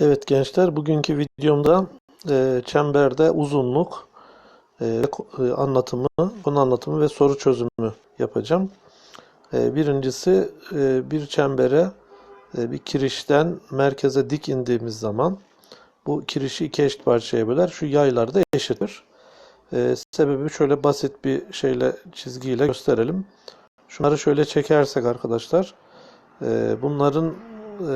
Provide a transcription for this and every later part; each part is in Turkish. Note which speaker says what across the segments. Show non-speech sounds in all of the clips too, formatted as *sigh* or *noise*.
Speaker 1: Evet gençler, bugünkü videomda e, çemberde uzunluk e, e, anlatımı, konu anlatımı ve soru çözümü yapacağım. E, birincisi e, bir çembere e, bir kirişten merkeze dik indiğimiz zaman bu kirişi iki eşit parçaya böler. Şu yaylar da eşittir. E, sebebi şöyle basit bir şeyle çizgiyle gösterelim. Şunları şöyle çekersek arkadaşlar e, bunların e,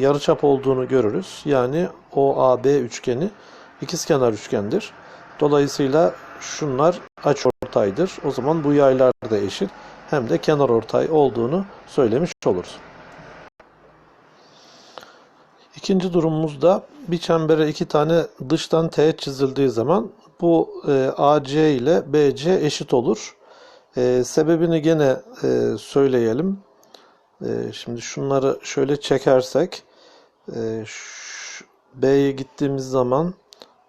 Speaker 1: yarıçap olduğunu görürüz. Yani OAB üçgeni ikizkenar üçgendir. Dolayısıyla şunlar açıortaydır. O zaman bu yaylar da eşit. Hem de kenarortay olduğunu söylemiş oluruz. İkinci durumumuzda bir çembere iki tane dıştan teğet çizildiği zaman bu e, AC ile BC eşit olur. E, sebebini gene e, söyleyelim. E, şimdi şunları şöyle çekersek e, B'ye gittiğimiz zaman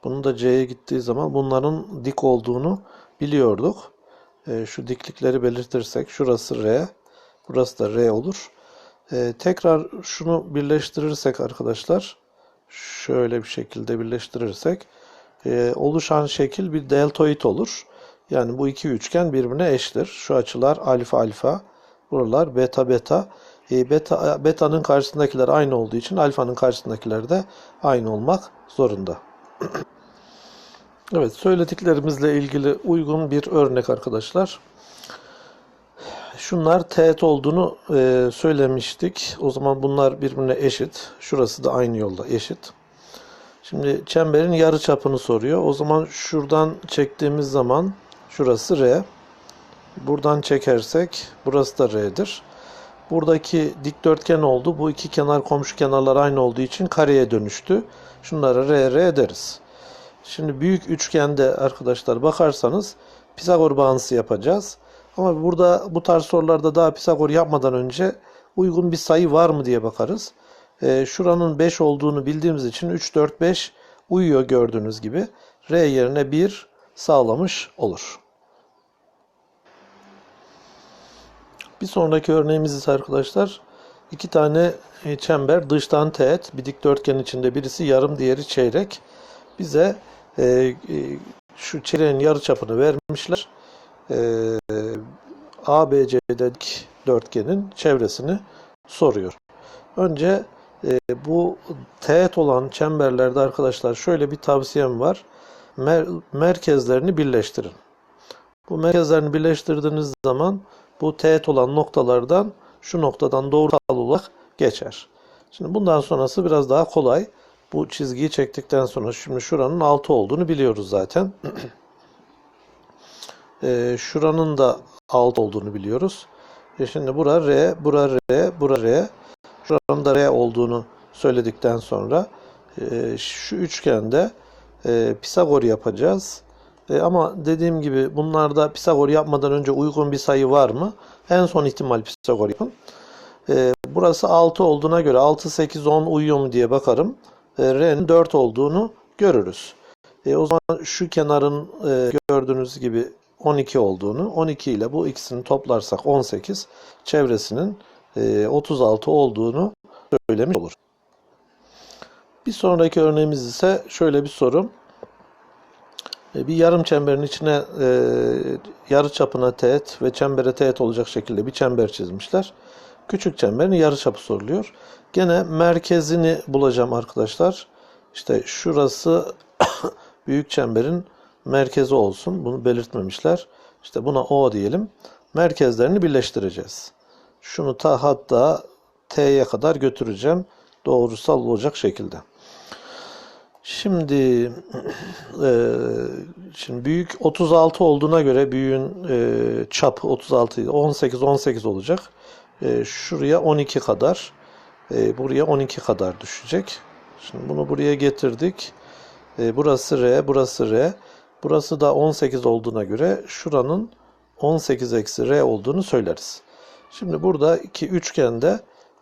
Speaker 1: bunun da C'ye gittiği zaman bunların dik olduğunu biliyorduk. E, şu diklikleri belirtirsek şurası R, burası da R olur. E, tekrar şunu birleştirirsek arkadaşlar şöyle bir şekilde birleştirirsek e, oluşan şekil bir deltoid olur. Yani bu iki üçgen birbirine eşittir. Şu açılar alfa alfa, buralar beta beta. E, beta beta'nın karşısındakiler aynı olduğu için alfanın karşısındakiler de aynı olmak zorunda. Evet, söylediklerimizle ilgili uygun bir örnek arkadaşlar. Şunlar teğet olduğunu e, söylemiştik. O zaman bunlar birbirine eşit. Şurası da aynı yolda eşit. Şimdi çemberin yarı çapını soruyor. O zaman şuradan çektiğimiz zaman şurası R. Buradan çekersek burası da R'dir. Buradaki dikdörtgen oldu. Bu iki kenar komşu kenarlar aynı olduğu için kareye dönüştü. Şunlara R, R deriz. Şimdi büyük üçgende arkadaşlar bakarsanız Pisagor bağıntısı yapacağız. Ama burada bu tarz sorularda daha Pisagor yapmadan önce uygun bir sayı var mı diye bakarız. Ee, şuranın 5 olduğunu bildiğimiz için 3, 4, 5 uyuyor gördüğünüz gibi. R yerine 1 sağlamış olur. Bir sonraki örneğimiz ise arkadaşlar iki tane e, çember dıştan teğet bir dikdörtgen içinde birisi yarım diğeri çeyrek. Bize e, e, şu çeyreğin yarıçapını vermişler. E, ABC'de dikdörtgenin çevresini soruyor. Önce e, bu teğet olan çemberlerde arkadaşlar şöyle bir tavsiyem var. Mer- merkezlerini birleştirin. Bu merkezlerini birleştirdiğiniz zaman bu teğet olan noktalardan şu noktadan doğrusal olarak geçer. Şimdi bundan sonrası biraz daha kolay. Bu çizgiyi çektikten sonra şimdi şuranın 6 olduğunu biliyoruz zaten. *clears throat* Ee, şuranın da 6 olduğunu biliyoruz. E şimdi bura R, bura R, bura R. Şuranın da R olduğunu söyledikten sonra e, şu üçgende e, Pisagor yapacağız. E, ama dediğim gibi bunlarda Pisagor yapmadan önce uygun bir sayı var mı? En son ihtimal Pisagor yapın. E, burası 6 olduğuna göre 6, 8, 10 uyuyor mu diye bakarım. E, R'nin 4 olduğunu görürüz. E, o zaman şu kenarın e, gördüğünüz gibi 12 olduğunu, 12 ile bu ikisini toplarsak 18, çevresinin e, 36 olduğunu söylemiş olur. Bir sonraki örneğimiz ise şöyle bir soru. E, Bir yarım çemberin içine e, yarı çapına teğet ve çembere teğet olacak şekilde bir çember çizmişler. Küçük çemberin yarı çapı soruluyor. Gene merkezini bulacağım arkadaşlar. İşte şurası *coughs* büyük çemberin merkezi olsun. Bunu belirtmemişler. İşte buna O diyelim. Merkezlerini birleştireceğiz. Şunu ta hatta T'ye kadar götüreceğim. Doğrusal olacak şekilde. Şimdi *clears throat* e, şimdi büyük 36 olduğuna göre büyüğün e, çapı 36 18 18 olacak. E, şuraya 12 kadar e, buraya 12 kadar düşecek. Şimdi bunu buraya getirdik. E, burası R, burası R. Burası da 18 olduğuna göre şuranın 18 eksi R olduğunu söyleriz. Şimdi burada iki üçgende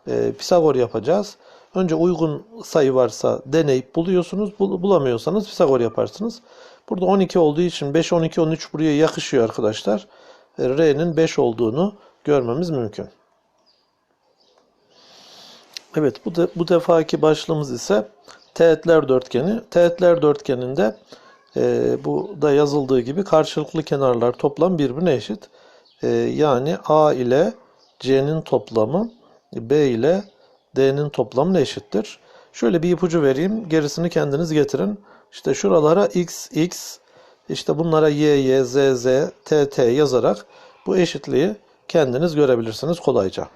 Speaker 1: e, Pisagor yapacağız. Önce uygun sayı varsa deneyip buluyorsunuz. Bul- bulamıyorsanız Pisagor yaparsınız. Burada 12 olduğu için 5, 12, 13 buraya yakışıyor arkadaşlar. E, R'nin 5 olduğunu görmemiz mümkün. Evet bu, de, bu defaki başlığımız ise teğetler dörtgeni. Teğetler dörtgeninde e, bu da yazıldığı gibi karşılıklı kenarlar toplam birbirine eşit. E, yani A ile C'nin toplamı B ile D'nin toplamına eşittir. Şöyle bir ipucu vereyim. Gerisini kendiniz getirin. İşte şuralara x, x, işte bunlara y, y, z, z, t, t yazarak bu eşitliği kendiniz görebilirsiniz kolayca.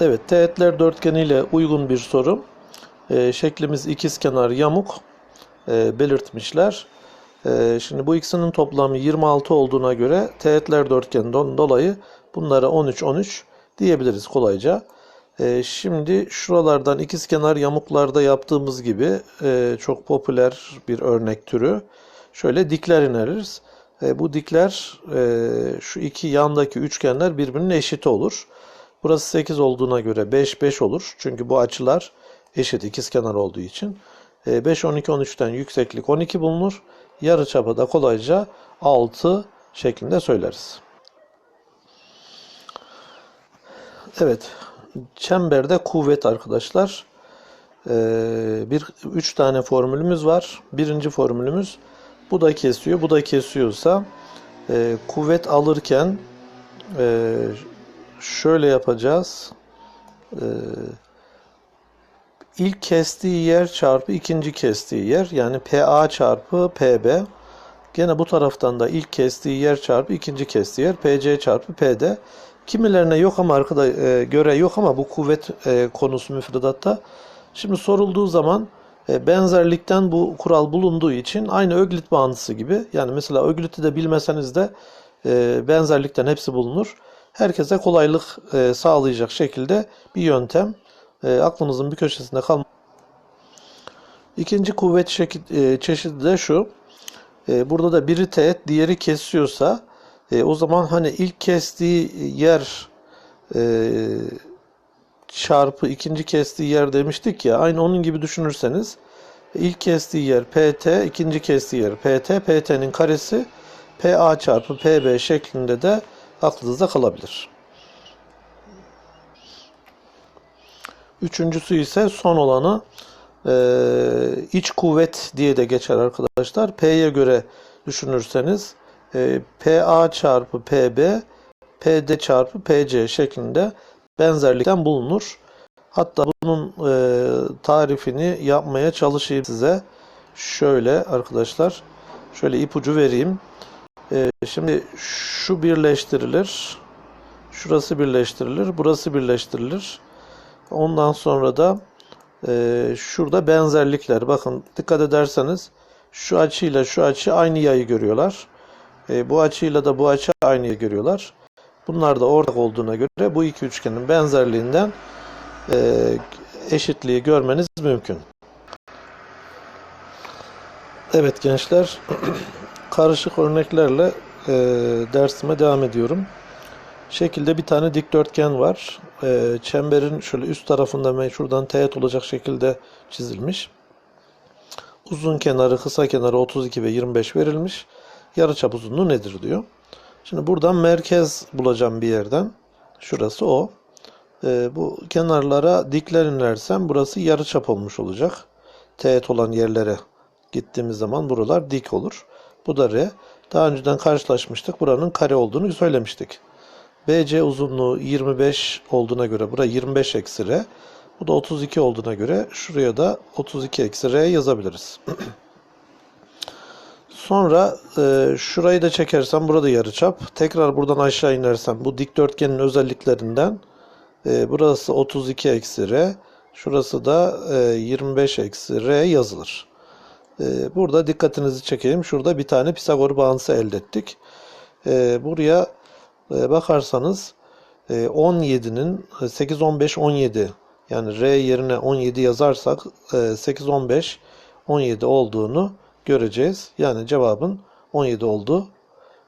Speaker 1: Evet, teğetler dörtgeniyle uygun bir soru. Ee, şeklimiz ikizkenar yamuk e, belirtmişler. Ee, şimdi bu ikisinin toplamı 26 olduğuna göre teğetler dörtgeninden dolayı bunlara 13 13 diyebiliriz kolayca. Ee, şimdi şuralardan ikizkenar yamuklarda yaptığımız gibi e, çok popüler bir örnek türü. Şöyle dikler ineriz. E, bu dikler e, şu iki yandaki üçgenler birbirinin eşiti olur. Burası 8 olduğuna göre 5 5 olur. Çünkü bu açılar eşit ikizkenar olduğu için. E, 5 12 13'ten yükseklik 12 bulunur. Yarıçapı da kolayca 6 şeklinde söyleriz. Evet, çemberde kuvvet arkadaşlar. Ee, bir üç tane formülümüz var. Birinci formülümüz bu da kesiyor, bu da kesiyorsa e, kuvvet alırken e, şöyle yapacağız. E, ilk kestiği yer çarpı ikinci kestiği yer yani PA çarpı PB. Gene bu taraftan da ilk kestiği yer çarpı ikinci kestiği yer PC çarpı PD. Kimilerine yok ama arkada e, göre yok ama bu kuvvet e, konusu müfredatta. Şimdi sorulduğu zaman e, benzerlikten bu kural bulunduğu için aynı Öglit bağıntısı gibi. Yani mesela Öglit'i de bilmeseniz de e, benzerlikten hepsi bulunur. Herkese kolaylık e, sağlayacak şekilde bir yöntem. E, aklınızın bir köşesinde kalma. İkinci kuvvet e, çeşidi de şu. E, burada da biri teğet, diğeri kesiyorsa e, o zaman hani ilk kestiği yer e, çarpı ikinci kestiği yer demiştik ya. Aynı onun gibi düşünürseniz ilk kestiği yer PT, ikinci kestiği yer PT, PT'nin karesi PA çarpı PB şeklinde de aklınızda kalabilir. Üçüncüsü ise son olanı e, iç kuvvet diye de geçer arkadaşlar. P'ye göre düşünürseniz e, PA çarpı PB PD çarpı PC şeklinde benzerlikten bulunur. Hatta bunun e, tarifini yapmaya çalışayım size. Şöyle arkadaşlar, şöyle ipucu vereyim. E, şimdi şu birleştirilir, şurası birleştirilir, burası birleştirilir. Ondan sonra da e, şurada benzerlikler. Bakın dikkat ederseniz şu açıyla şu açı aynı yayı görüyorlar. E, bu açıyla da bu açı aynı görüyorlar. Bunlar da ortak olduğuna göre bu iki üçgenin benzerliğinden e, eşitliği görmeniz mümkün. Evet gençler, *clears throat* karışık örneklerle e, dersime devam ediyorum. Şekilde bir tane dikdörtgen var. E, çemberin şöyle üst tarafında şuradan teğet olacak şekilde çizilmiş. Uzun kenarı, kısa kenarı 32 ve 25 verilmiş. Yarıçap uzunluğu nedir diyor. Şimdi buradan merkez bulacağım bir yerden. Şurası o. E, bu kenarlara dikler inersem burası yarıçap olmuş olacak. Teğet olan yerlere gittiğimiz zaman buralar dik olur. Bu da R. Daha önceden karşılaşmıştık. Buranın kare olduğunu söylemiştik. BC uzunluğu 25 olduğuna göre bura 25 eksi R. Bu da 32 olduğuna göre şuraya da 32 eksi R yazabiliriz. *clears throat* Sonra e, şurayı da çekersem burada yarıçap. Tekrar buradan aşağı inersem bu dikdörtgenin özelliklerinden e, burası 32 eksi R. Şurası da e, 25 eksi R yazılır. E, burada dikkatinizi çekeyim. Şurada bir tane Pisagor bağıntısı elde ettik. E, buraya e, bakarsanız e, 17'nin 8, 15, 17 yani R yerine 17 yazarsak e, 8, 15, 17 olduğunu göreceğiz. Yani cevabın 17 olduğu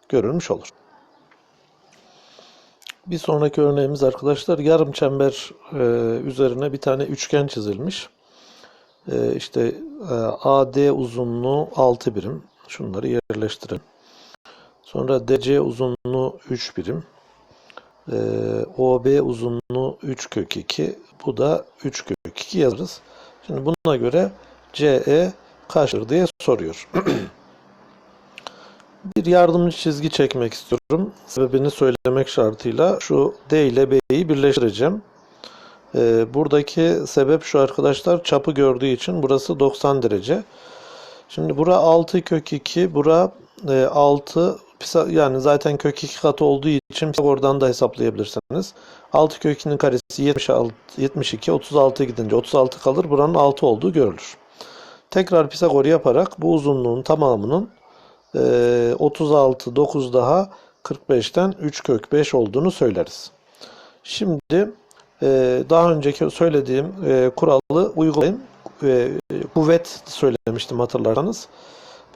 Speaker 1: görülmüş olur. Bir sonraki örneğimiz arkadaşlar yarım çember e, üzerine bir tane üçgen çizilmiş. E, işte e, AD uzunluğu 6 birim. Şunları yerleştirelim. Sonra DC uzunluğu 3 birim. Ee, OB uzunluğu 3 kök 2. Bu da 3 kök 2 yazarız. Şimdi buna göre CE kaçtır diye soruyor. *clears throat* Bir yardımcı çizgi çekmek istiyorum. Sebebini söylemek şartıyla şu D ile B'yi birleştireceğim. Ee, buradaki sebep şu arkadaşlar çapı gördüğü için burası 90 derece. Şimdi bura 6 kök 2, bura e, 6 Pisa- yani zaten kök 2 katı olduğu için Pisagor'dan da hesaplayabilirsiniz. 6 kök 2'nin karesi 76, 72, 36 gidince 36 kalır. Buranın 6 olduğu görülür. Tekrar Pisagor yaparak bu uzunluğun tamamının e, 36, 9 daha 45'ten 3 kök 5 olduğunu söyleriz. Şimdi e, daha önceki söylediğim e, kuralı uygulayın. E, kuvvet söylemiştim hatırlarsanız.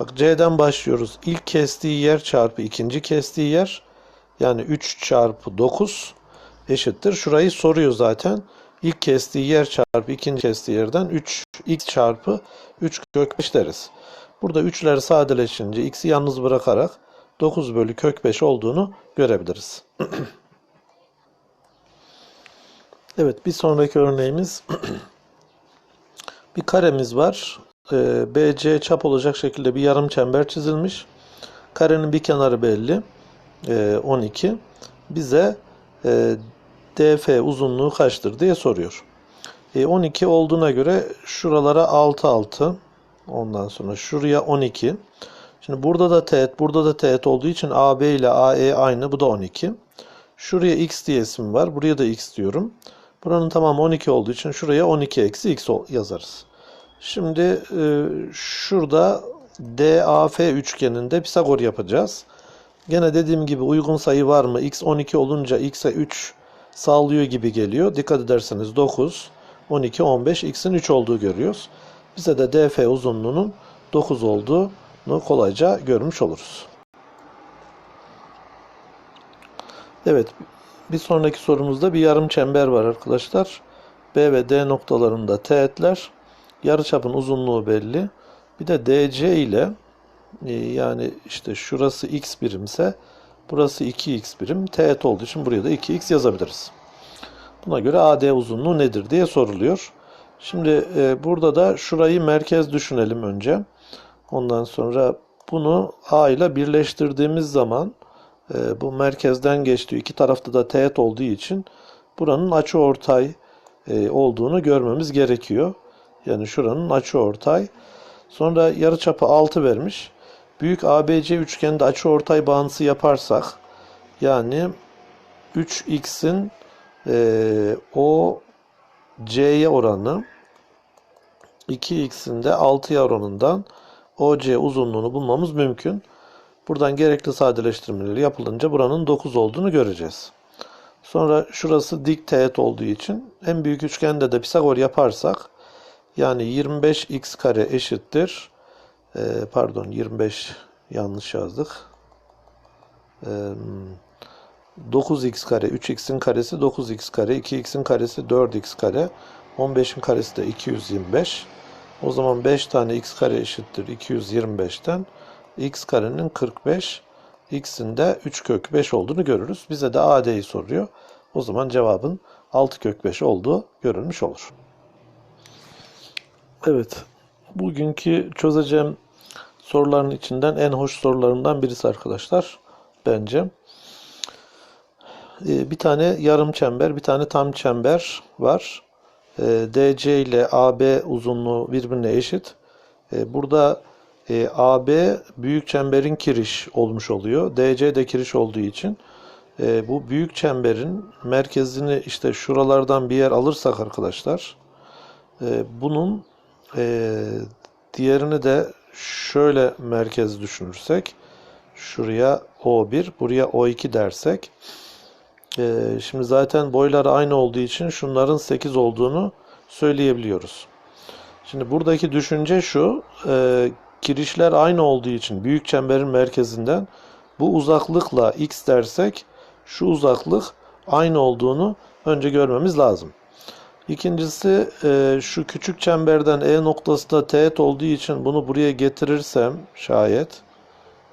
Speaker 1: Bak C'den başlıyoruz. İlk kestiği yer çarpı ikinci kestiği yer. Yani 3 çarpı 9 eşittir. Şurayı soruyor zaten. İlk kestiği yer çarpı ikinci kestiği yerden 3 x çarpı 3 kök 5 deriz. Burada 3'ler sadeleşince x'i yalnız bırakarak 9 bölü kök 5 olduğunu görebiliriz. *clears throat* evet bir sonraki örneğimiz *clears throat* bir karemiz var. Ee, BC çap olacak şekilde bir yarım çember çizilmiş. Karenin bir kenarı belli. Ee, 12. Bize e, DF uzunluğu kaçtır diye soruyor. E, 12 olduğuna göre şuralara 6 6. Ondan sonra şuraya 12. Şimdi burada da teğet, burada da teğet olduğu için AB ile AE aynı. Bu da 12. Şuraya x diye isim var. Buraya da x diyorum. Buranın tamamı 12 olduğu için şuraya 12 eksi x yazarız. Şimdi e, şurada DAF üçgeninde Pisagor yapacağız. Gene dediğim gibi uygun sayı var mı? X 12 olunca x'e 3 sağlıyor gibi geliyor. Dikkat ederseniz 9, 12, 15, x'in 3 olduğu görüyoruz. Bize de DF uzunluğunun 9 olduğunu kolayca görmüş oluruz. Evet, bir sonraki sorumuzda bir yarım çember var arkadaşlar. B ve D noktalarında teğetler. Yarıçapın uzunluğu belli. Bir de DC ile e, yani işte şurası x birimse burası 2x birim. Teğet olduğu için buraya da 2x yazabiliriz. Buna göre AD uzunluğu nedir diye soruluyor. Şimdi e, burada da şurayı merkez düşünelim önce. Ondan sonra bunu A ile birleştirdiğimiz zaman e, bu merkezden geçtiği iki tarafta da teğet olduğu için buranın açıortay e, olduğunu görmemiz gerekiyor. Yani şuranın açıortay. Sonra yarıçapı 6 vermiş. Büyük ABC üçgeninde açıortay bağıntısı yaparsak yani 3x'in e, o c'ye oranı 2x'in de 6'ya oranından OC uzunluğunu bulmamız mümkün. Buradan gerekli sadeleştirmeleri yapılınca buranın 9 olduğunu göreceğiz. Sonra şurası dik teğet olduğu için en büyük üçgende de Pisagor yaparsak yani 25x kare eşittir. Ee, pardon 25 yanlış yazdık. Ee, 9x kare 3x'in karesi 9x kare 2x'in karesi 4x kare 15'in karesi de 225. O zaman 5 tane x kare eşittir 225'ten x karenin 45 x'in de 3 kök 5 olduğunu görürüz. Bize de AD'yi soruyor. O zaman cevabın 6 kök 5 olduğu görülmüş olur. Evet. Bugünkü çözeceğim soruların içinden en hoş sorularından birisi arkadaşlar. Bence. Ee, bir tane yarım çember, bir tane tam çember var. Ee, DC ile AB uzunluğu birbirine eşit. Ee, burada e, AB büyük çemberin kiriş olmuş oluyor. DC de kiriş olduğu için e, bu büyük çemberin merkezini işte şuralardan bir yer alırsak arkadaşlar e, bunun diğerini de şöyle merkez düşünürsek şuraya O1 buraya O2 dersek e, şimdi zaten boyları aynı olduğu için şunların 8 olduğunu söyleyebiliyoruz. Şimdi buradaki düşünce şu e, kirişler aynı olduğu için büyük çemberin merkezinden bu uzaklıkla x dersek şu uzaklık aynı olduğunu önce görmemiz lazım. İkincisi e, şu küçük çemberden E noktası da teğet olduğu için bunu buraya getirirsem şayet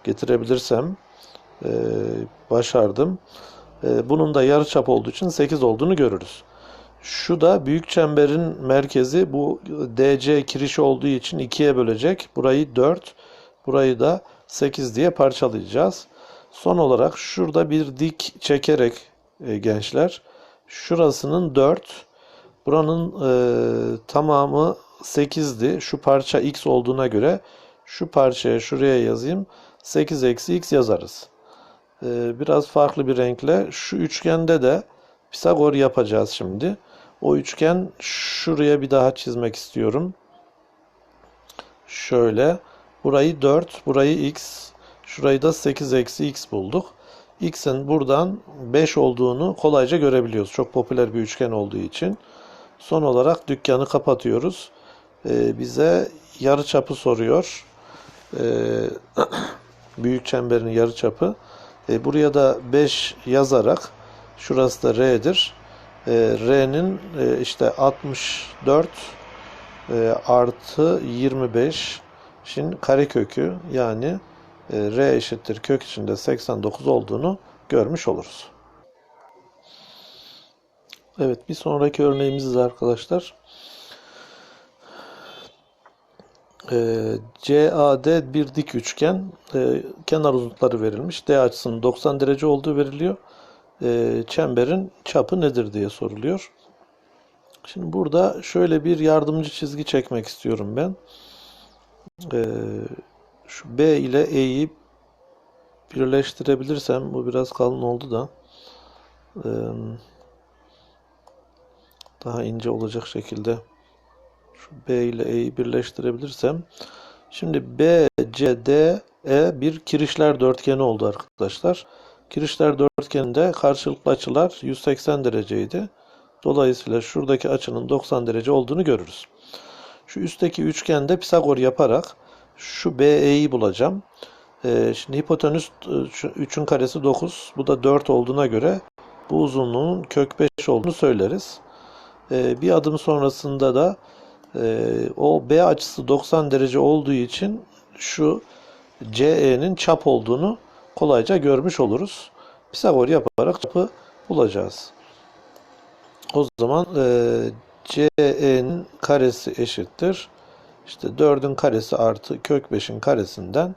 Speaker 1: getirebilirsem e, başardım. E, bunun da yarıçap olduğu için 8 olduğunu görürüz. Şu da büyük çemberin merkezi bu DC kiriş olduğu için 2'ye bölecek. Burayı 4, burayı da 8 diye parçalayacağız. Son olarak şurada bir dik çekerek e, gençler şurasının 4, buranın e, tamamı 8'di. Şu parça x olduğuna göre şu parçaya şuraya yazayım. 8 eksi x yazarız. E, biraz farklı bir renkle şu üçgende de Pisagor yapacağız şimdi. O üçgen şuraya bir daha çizmek istiyorum. Şöyle. Burayı 4, burayı x, şurayı da 8 eksi x bulduk. x'in buradan 5 olduğunu kolayca görebiliyoruz. Çok popüler bir üçgen olduğu için. Son olarak dükkanı kapatıyoruz. Ee, bize yarı çapı soruyor. Ee, *clears throat* büyük çemberin yarı çapı. Ee, buraya da 5 yazarak şurası da r'dir. Ee, r'nin e, işte 64 e, artı 25 Şimdi karekökü yani e, r eşittir kök içinde 89 olduğunu görmüş oluruz. Evet bir sonraki örneğimiz arkadaşlar. E, CAD bir dik üçgen. E, kenar uzunlukları verilmiş. D açısının 90 derece olduğu veriliyor. E, çemberin çapı nedir diye soruluyor. Şimdi burada şöyle bir yardımcı çizgi çekmek istiyorum ben. Ee, şu B ile E'yi birleştirebilirsem bu biraz kalın oldu da ee, daha ince olacak şekilde şu B ile E'yi birleştirebilirsem şimdi B, C, D, E bir kirişler dörtgeni oldu arkadaşlar. Kirişler dörtgeninde karşılıklı açılar 180 dereceydi. Dolayısıyla şuradaki açının 90 derece olduğunu görürüz. Şu üstteki üçgende Pisagor yaparak şu BE'yi bulacağım. Ee, şimdi hipotenüs 3'ün karesi 9. Bu da 4 olduğuna göre bu uzunluğun kök 5 olduğunu söyleriz. Ee, bir adım sonrasında da e, o B açısı 90 derece olduğu için şu CE'nin çap olduğunu kolayca görmüş oluruz. Pisagor yaparak çapı bulacağız. O zaman e, CE'nin karesi eşittir. İşte 4'ün karesi artı kök 5'in karesinden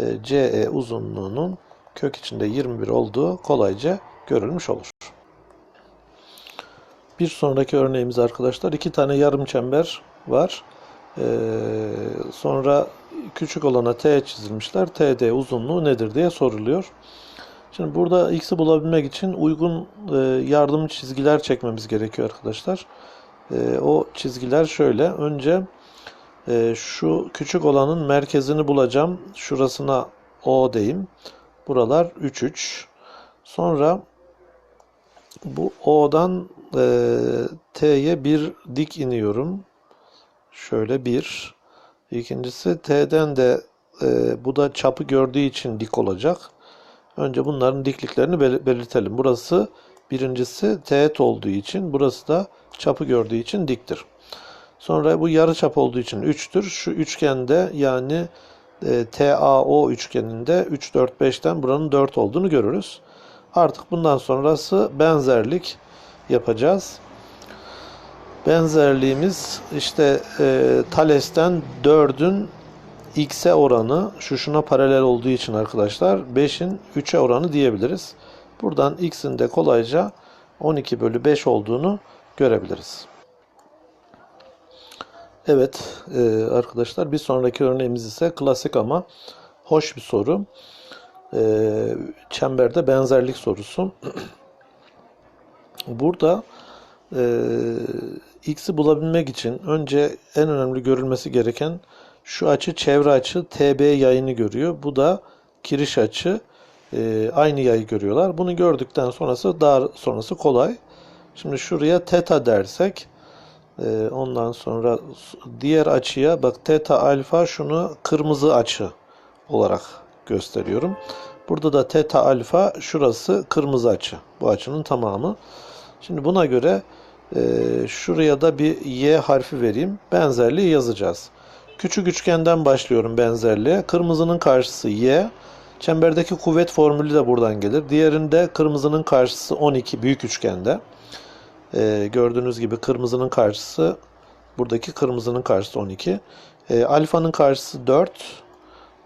Speaker 1: e, CE uzunluğunun kök içinde 21 olduğu kolayca görülmüş olur. Bir sonraki örneğimiz arkadaşlar iki tane yarım çember var. Ee, sonra küçük olana T çizilmişler. TD uzunluğu nedir diye soruluyor. Şimdi burada x'i bulabilmek için uygun e, yardım çizgiler çekmemiz gerekiyor arkadaşlar. E, o çizgiler şöyle. Önce e, şu küçük olanın merkezini bulacağım. Şurasına O diyeyim. Buralar 3 3. Sonra bu O'dan e, T'ye bir dik iniyorum. Şöyle bir. İkincisi T'den de e, bu da çapı gördüğü için dik olacak. Önce bunların dikliklerini belirtelim. Burası birincisi teğet olduğu için, burası da çapı gördüğü için diktir. Sonra bu yarı çap olduğu için 3'tür. Şu üçgende yani e, TAO üçgeninde 3, 4, 5'ten buranın 4 olduğunu görürüz. Artık bundan sonrası benzerlik yapacağız. Benzerliğimiz işte e, Thales'ten 4'ün x'e oranı şu şuna paralel olduğu için arkadaşlar 5'in 3'e oranı diyebiliriz. Buradan x'in de kolayca 12 bölü 5 olduğunu görebiliriz. Evet e, arkadaşlar bir sonraki örneğimiz ise klasik ama hoş bir soru. E, çemberde benzerlik sorusu. *clears throat* Burada e, x'i bulabilmek için önce en önemli görülmesi gereken şu açı çevre açı TB yayını görüyor. Bu da kiriş açı e, aynı yayı görüyorlar. Bunu gördükten sonrası daha sonrası kolay. Şimdi şuraya teta dersek e, ondan sonra diğer açıya bak teta alfa şunu kırmızı açı olarak gösteriyorum. Burada da teta alfa şurası kırmızı açı. Bu açının tamamı. Şimdi buna göre e, şuraya da bir y harfi vereyim. Benzerliği yazacağız. Küçük üçgenden başlıyorum benzerliğe. Kırmızının karşısı y. Çemberdeki kuvvet formülü de buradan gelir. Diğerinde kırmızının karşısı 12 büyük üçgende. Ee, gördüğünüz gibi kırmızının karşısı buradaki kırmızının karşısı 12. Ee, alfanın karşısı 4.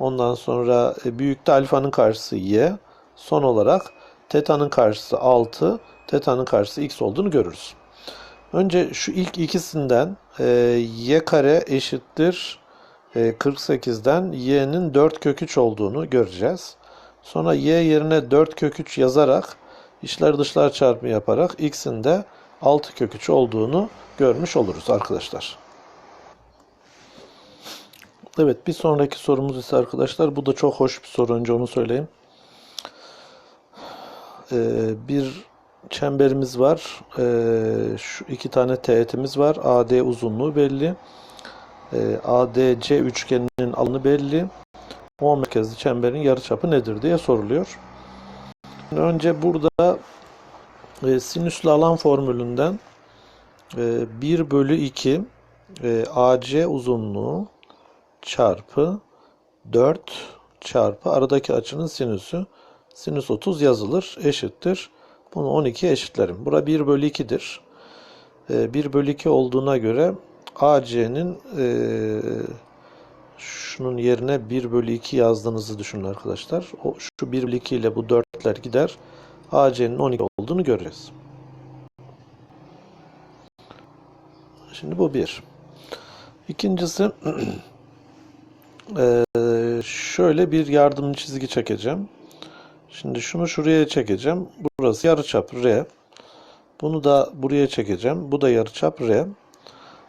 Speaker 1: Ondan sonra e, büyükte alfanın karşısı y. Son olarak teta'nın karşısı 6. Teta'nın karşısı x olduğunu görürüz. Önce şu ilk ikisinden e, y kare eşittir e, 48'den y'nin 4 kök 3 olduğunu göreceğiz. Sonra y yerine 4 kök 3 yazarak içler dışlar çarpımı yaparak x'in de 6 kök 3 olduğunu görmüş oluruz arkadaşlar. Evet bir sonraki sorumuz ise arkadaşlar bu da çok hoş bir soru önce onu söyleyeyim. Ee, bir çemberimiz var. Ee, şu iki tane teğetimiz var. AD uzunluğu belli. Ee, ADC üçgeninin alanı belli. O merkezli çemberin yarıçapı nedir diye soruluyor. Şimdi önce burada e, sinüslü alan formülünden e, 1 bölü 2 e, AC uzunluğu çarpı 4 çarpı aradaki açının sinüsü sinüs 30 yazılır eşittir. Bunu 12 eşitlerim. Bura 1 bölü 2'dir. E, 1 bölü 2 olduğuna göre AC'nin e, şunun yerine 1 bölü 2 yazdığınızı düşünün arkadaşlar. O, şu 1 bölü 2 ile bu 4'ler gider. AC'nin 12 olduğunu göreceğiz. Şimdi bu bir. İkincisi *clears throat* eee, şöyle bir yardımcı çizgi çekeceğim. Şimdi şunu şuraya çekeceğim. Burası yarıçap R. Bunu da buraya çekeceğim. Bu da yarıçap R.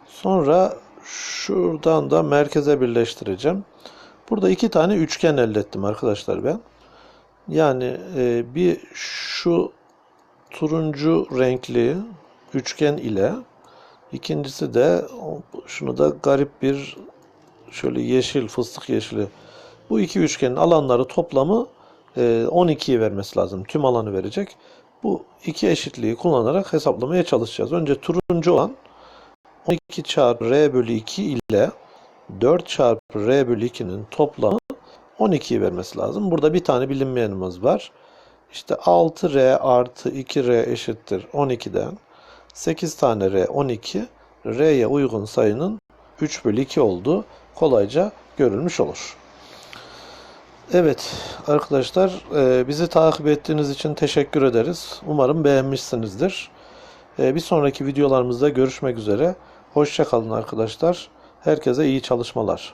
Speaker 1: Sonra şuradan da merkeze birleştireceğim. Burada iki tane üçgen elde ettim arkadaşlar ben. Yani e, bir şu turuncu renkli üçgen ile ikincisi de şunu da garip bir şöyle yeşil fıstık yeşili. Bu iki üçgenin alanları toplamı e, 12'yi vermesi lazım. Tüm alanı verecek. Bu iki eşitliği kullanarak hesaplamaya çalışacağız. Önce turuncu olan 12 çarpı r bölü 2 ile 4 çarpı r bölü 2'nin toplamı 12'yi vermesi lazım. Burada bir tane bilinmeyenimiz var. İşte 6r artı 2r eşittir 12'den 8 tane r 12 r'ye uygun sayının 3 bölü 2 olduğu kolayca görülmüş olur. Evet arkadaşlar e, bizi takip ettiğiniz için teşekkür ederiz. Umarım beğenmişsinizdir. E, Bir sonraki videolarımızda görüşmek üzere. Hoşça kalın arkadaşlar. Herkese iyi çalışmalar.